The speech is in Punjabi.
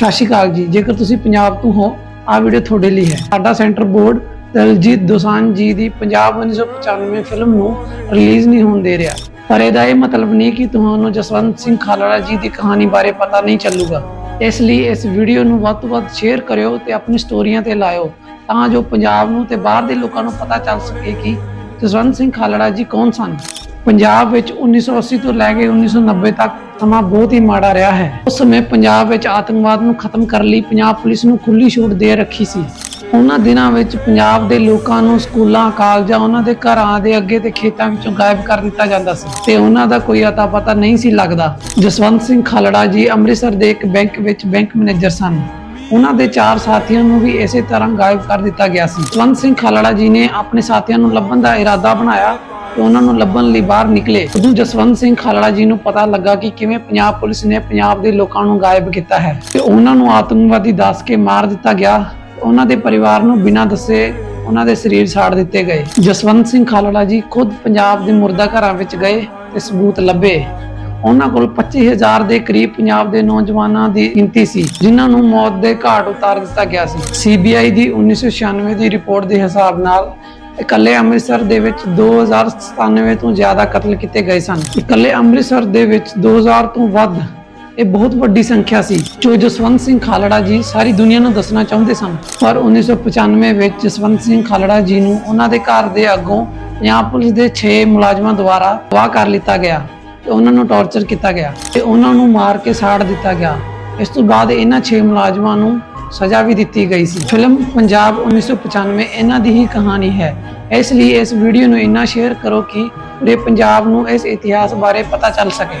ਸਤਿ ਸ਼੍ਰੀ ਅਕਾਲ ਜੀ। ਜੇਕਰ ਤੁਸੀਂ ਪੰਜਾਬ ਤੋਂ ਹੋ ਆ ਵੀਡੀਓ ਤੁਹਾਡੇ ਲਈ ਹੈ। ਸਾਡਾ ਸੈਂਟਰ ਬੋਰਡ ਦਲਜੀਤ ਦੋਸਾਂਝ ਜੀ ਦੀ ਪੰਜਾਬ 1995 ਫਿਲਮ ਨੂੰ ਰਿਲੀਜ਼ ਨਹੀਂ ਹੋਣ ਦੇ ਰਿਹਾ। ਪਰ ਇਹਦਾ ਇਹ ਮਤਲਬ ਨਹੀਂ ਕਿ ਤੁਹਾਨੂੰ ਜਸਵੰਤ ਸਿੰਘ ਖਾਲੜਾ ਜੀ ਦੀ ਕਹਾਣੀ ਬਾਰੇ ਪਤਾ ਨਹੀਂ ਚੱਲੂਗਾ। ਇਸ ਲਈ ਇਸ ਵੀਡੀਓ ਨੂੰ ਵੱਧ ਤੋਂ ਵੱਧ ਸ਼ੇਅਰ ਕਰਿਓ ਤੇ ਆਪਣੀ ਸਟੋਰੀਆਂ ਤੇ ਲਾਇਓ, ਤਾਂ ਜੋ ਪੰਜਾਬ ਨੂੰ ਤੇ ਬਾਹਰ ਦੇ ਲੋਕਾਂ ਨੂੰ ਪਤਾ ਚੱਲ ਸਕੇ ਕਿ ਜਸਵੰਤ ਸਿੰਘ ਖਾਲੜਾ ਜੀ ਕੌਣ ਸਨ। ਪੰਜਾਬ ਵਿੱਚ 1980 ਤੋਂ ਲੈ ਕੇ 1990 ਤੱਕ ਸਮਾਂ ਬਹੁਤ ਹੀ ਮਾੜਾ ਰਿਹਾ ਹੈ। ਉਸ ਸਮੇਂ ਪੰਜਾਬ ਵਿੱਚ ਆਤੰਕਵਾਦ ਨੂੰ ਖਤਮ ਕਰਨ ਲਈ ਪੰਜਾਬ ਪੁਲਿਸ ਨੂੰ ਖੁੱਲੀ ਛੂਟ ਦੇ ਰੱਖੀ ਸੀ। ਉਹਨਾਂ ਦਿਨਾਂ ਵਿੱਚ ਪੰਜਾਬ ਦੇ ਲੋਕਾਂ ਨੂੰ ਸਕੂਲਾਂ, ਕਾਲਜਾਂ, ਉਹਨਾਂ ਦੇ ਘਰਾਂ ਦੇ ਅੱਗੇ ਤੇ ਖੇਤਾਂ ਵਿੱਚੋਂ ਗਾਇਬ ਕਰ ਦਿੱਤਾ ਜਾਂਦਾ ਸੀ ਤੇ ਉਹਨਾਂ ਦਾ ਕੋਈ ਅਤਾ ਪਤਾ ਨਹੀਂ ਸੀ ਲੱਗਦਾ। ਜਸਵੰਤ ਸਿੰਘ ਖਾਲੜਾ ਜੀ ਅੰਮ੍ਰਿਤਸਰ ਦੇ ਇੱਕ ਬੈਂਕ ਵਿੱਚ ਬੈਂਕ ਮੈਨੇਜਰ ਸਨ। ਉਹਨਾਂ ਦੇ ਚਾਰ ਸਾਥੀਆਂ ਨੂੰ ਵੀ ਇਸੇ ਤਰ੍ਹਾਂ ਗਾਇਬ ਕਰ ਦਿੱਤਾ ਗਿਆ ਸੀ। ਜਸਵੰਤ ਸਿੰਘ ਖਾਲੜਾ ਜੀ ਨੇ ਆਪਣੇ ਸਾਥੀਆਂ ਨੂੰ ਲੱਭਣ ਦਾ ਇਰਾਦਾ ਬਣਾਇਆ ਤੇ ਉਹਨਾਂ ਨੂੰ ਲੱਭਣ ਲਈ ਬਾਹਰ ਨਿਕਲੇ। ਉਦੋਂ ਜਸਵੰਤ ਸਿੰਘ ਖਾਲੜਾ ਜੀ ਨੂੰ ਪਤਾ ਲੱਗਾ ਕਿ ਕਿਵੇਂ ਪੰਜਾਬ ਪੁਲਿਸ ਨੇ ਪੰਜਾਬ ਦੇ ਲੋਕਾਂ ਨੂੰ ਗਾਇਬ ਕੀਤਾ ਹੈ। ਤੇ ਉਹਨਾਂ ਨੂੰ ਆਤੰਕਵਾਦੀ ਦੱਸ ਕੇ ਮਾਰ ਦਿੱਤਾ ਗਿਆ। ਉਹਨਾਂ ਦੇ ਪਰਿਵਾਰ ਨੂੰ ਬਿਨਾਂ ਦੱਸੇ ਉਹਨਾਂ ਦੇ ਸਰੀਰ ਸਾੜ ਦਿੱਤੇ ਗਏ। ਜਸਵੰਤ ਸਿੰਘ ਖਾਲੜਾ ਜੀ ਖੁਦ ਪੰਜਾਬ ਦੇ ਮੁਰਦਾ ਘਰਾਂ ਵਿੱਚ ਗਏ ਤੇ ਸਬੂਤ ਲੱਭੇ। ਉਹਨਾਂ ਕੋਲ 25000 ਦੇ ਕਰੀਬ ਪੰਜਾਬ ਦੇ ਨੌਜਵਾਨਾਂ ਦੀ ਗਿਣਤੀ ਸੀ, ਜਿਨ੍ਹਾਂ ਨੂੰ ਮੌਤ ਦੇ ਘਾਟ ਉਤਾਰ ਦਿੱਤਾ ਗਿਆ ਸੀ। ਸੀਬੀਆਈ ਦੀ 1996 ਦੀ ਰਿਪੋਰਟ ਦੇ ਹਿਸਾਬ ਨਾਲ ਇਕੱਲੇ ਅੰਮ੍ਰਿਤਸਰ ਦੇ ਵਿੱਚ 2097 ਤੋਂ ਜ਼ਿਆਦਾ ਕਤਲ ਕੀਤੇ ਗਏ ਸਨ। ਇਕੱਲੇ ਅੰਮ੍ਰਿਤਸਰ ਦੇ ਵਿੱਚ 2000 ਤੋਂ ਵੱਧ, ਇਹ ਬਹੁਤ ਵੱਡੀ ਸੰਖਿਆ ਸੀ। ਜੋ ਜਸਵੰਤ ਸਿੰਘ ਖਾਲੜਾ ਜੀ ਸਾਰੀ ਦੁਨੀਆ ਨੂੰ ਦੱਸਣਾ ਚਾਹੁੰਦੇ ਸਨ। ਪਰ 1995 ਵਿੱਚ ਜਸਵੰਤ ਸਿੰਘ ਖਾਲੜਾ ਜੀ ਨੂੰ ਉਹਨਾਂ ਦੇ ਘਰ ਦੇ ਅੱਗੋਂ ਪੰਜਾਬ ਪੁਲਿਸ ਦੇ 6 ਮੁਲਾਜ਼ਮਾਂ ਦੁਆਰਾ ਅਗਵਾ ਕਰ ਲਿੱਤਾ ਗਿਆ ਤੇ ਉਹਨਾਂ ਨੂੰ ਟੌਰਚਰ ਕੀਤਾ ਗਿਆ ਤੇ ਉਹਨਾਂ ਨੂੰ ਮਾਰ ਕੇ ਸਾੜ ਦਿੱਤਾ ਗਿਆ। ਇਸ ਤੋਂ ਬਾਅਦ ਇਹਨਾਂ 6 ਮੁਲਾਜ਼ਮਾਂ ਨੂੰ ਸਜ਼ਾ ਵੀ ਦਿੱਤੀ ਗਈ ਸੀ। ਫਿਲਮ ਪੰਜਾਬ 1995 ਇਹਨਾਂ ਦੀ ਹੀ ਕਹਾਣੀ ਹੈ। ਇਸ ਲਈ ਇਸ ਵੀਡੀਓ ਨੂੰ ਇੰਨਾ ਸ਼ੇਅਰ ਕਰੋ ਕਿ ਪੂਰੇ ਪੰਜਾਬ ਨੂੰ ਇਸ ਇਤਿਹਾਸ ਬਾਰੇ ਪਤਾ ਚੱਲ ਸਕੇ।